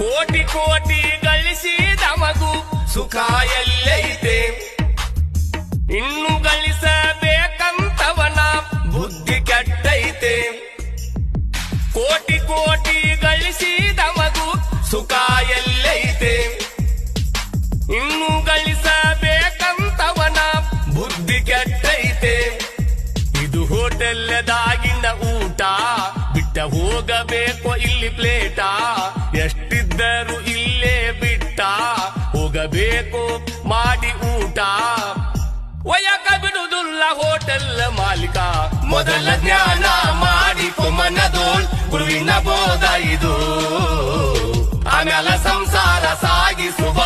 ಕೋಟಿ ಕೋಟಿ ಗಳಿಸಿದ ಮಗು ಸುಖ ಎಲ್ಲೈತೆ. ಇನ್ನು ಗಳಿಸಬೇಕಂತವನ ಬುದ್ಧಿ ಕೆಟ್ಟೈತೆ. ಕೋಟಿ ಕೋಟಿ ಗಳಿಸಿದ ಮಗು ಸುಖ ಎಲ್ಲೈತೆ. ಇನ್ನು ಗಳಿಸಬೇಕಂತವನ ಬುದ್ಧಿ ಕೆಟ್ಟೈತೆ. ಇದು ಹೋಟೆಲ್ದಾಗಿನ ಊಟ, ಬಿಟ್ಟ ಹೋಗಬೇಕು ಇಲ್ಲಿ ಪ್ಲೇಟ? ಬೇಕು ಮಾಡಿ ಊಟ. ಒಯಕ ಬಿಡುದುಲ್ಲ ಹೋಟೆಲ್ ಮಾಲೀಕ. ಮೊದಲ ಜ್ಞಾನ ಮಾಡಿ ಕೊಮ್ಮನದೋಳ್, ಗುರುವಿನ ಬೋಧ ಇದು. ಆಮೇಲೆ ಸಂಸಾರ ಸಾಗಿಸುವ